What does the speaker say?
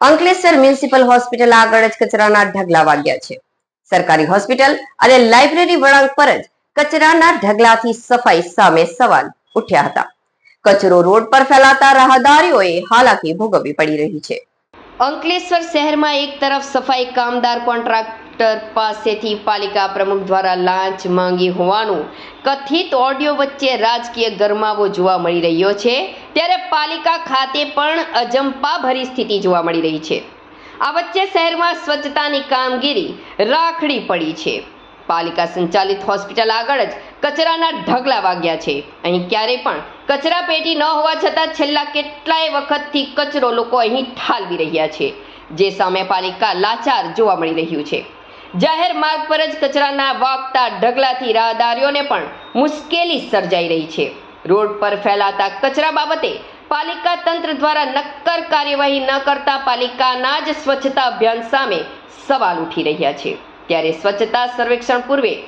Ankleshwar municipal hospital આગળ જ કચરાના ઢગલા વાગ્યા છે. સરકારી હોસ્પિટલ અને લાઇબ્રેરી વળાંક પર જ કચરાના ઢગલાથી સફાઈ સામે સવાલ ઉઠ્યા હતા. કચરો રોડ પર ફેલાતા રાહદારીઓએ હાલાકી ભોગવવી પડી રહી છે. અંકલેશ્વર શહેરમાં એક તરફ સફાઈ કામદાર કોન્ટ્રાક્ટર પાસેથી પાલિકા પ્રમુખ દ્વારા લાંચ માંગી હોવાનું કથિત ઓડિયો વચ્ચે રાજકીય ગરમાવો જોવા મળી રહ્યો છે. ત્યારે પાલિકા ખાતે પણ અજંપાભરી સ્થિતિ જોવા મળી રહી છે. આ વચ્ચે શહેરમાં સ્વચ્છતાની કામગીરી રાખડી પડી છે. પાલિકા સંચાલિત હોસ્પિટલ આગળ જ કચરાના ઢગલા વાગ્યા છે. અહીં ક્યારેય પણ કચરા પેટી ન હોવા છતાં છેલ્લા કેટલાય વખતથી કચરો લોકો અહીં ઠાલવી રહ્યા છે. જે સામે પાલિકા લાચાર જોવા મળી રહ્યું છે. જાહેર માર્ગ પર જ કચરાના વાગતા ઢગલાથી રાહદારીઓને પણ મુશ્કેલી સર્જાઈ રહી છે. રોડ પર ફેલાતા કચરા બાબતે પાલિકા તંત્ર દ્વારા નક્કર કાર્યવાહી ન કરતા પાલિકાના જ સ્વચ્છતા અભિયાન સામે સવાલ ઉઠી રહ્યા છે. ત્યારે સ્વચ્છતા સર્વેક્ષણ પૂર્વે